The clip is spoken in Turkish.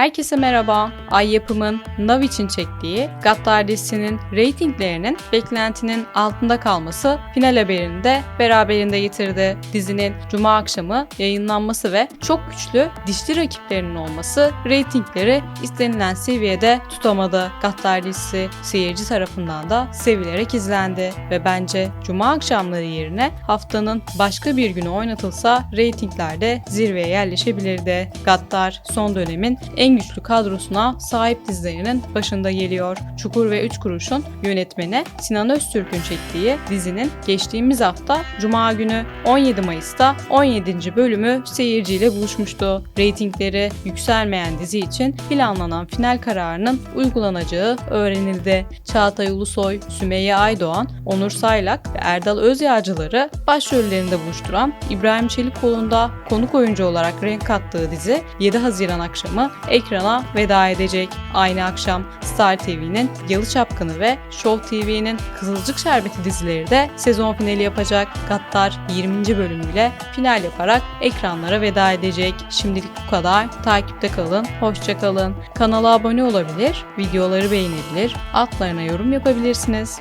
Herkese merhaba. Ay Yapım'ın Nav için çektiği Gaddar dizisinin reytinglerinin beklentinin altında kalması final haberini de beraberinde getirdi. Dizinin cuma akşamı yayınlanması ve çok güçlü dişli rakiplerinin olması reytingleri istenilen seviyede tutamadı. Gaddar dizisi seyirci tarafından da sevilerek izlendi ve bence cuma akşamları yerine haftanın başka bir günü oynatılsa reytinglerde zirveye yerleşebilirdi. Gaddar son dönemin en güçlü kadrosuna sahip dizilerinin başında geliyor. Çukur ve Üç Kuruş'un yönetmeni Sinan Öztürk'ün çektiği dizinin geçtiğimiz hafta Cuma günü 17 Mayıs'ta 17. bölümü seyirciyle buluşmuştu. Reytingleri yükselmeyen dizi için planlanan final kararının uygulanacağı öğrenildi. Çağatay Ulusoy, Sümeyye Aydoğan, Onur Saylak ve Erdal Özyağcıları başrollerinde buluşturan İbrahim Çelikoğlu'nun da konuk oyuncu olarak renk kattığı dizi 7 Haziran akşamı ekrana veda edecek. Aynı akşam Star TV'nin Yalı Çapkını ve Show TV'nin Kızılcık Şerbeti dizileri de sezon finali yapacak. Gattar 20. bölümüyle final yaparak ekranlara veda edecek. Şimdilik bu kadar. Takipte kalın, hoşça kalın. Kanala abone olabilir, videoları beğenebilir, altlarına yorum yapabilirsiniz.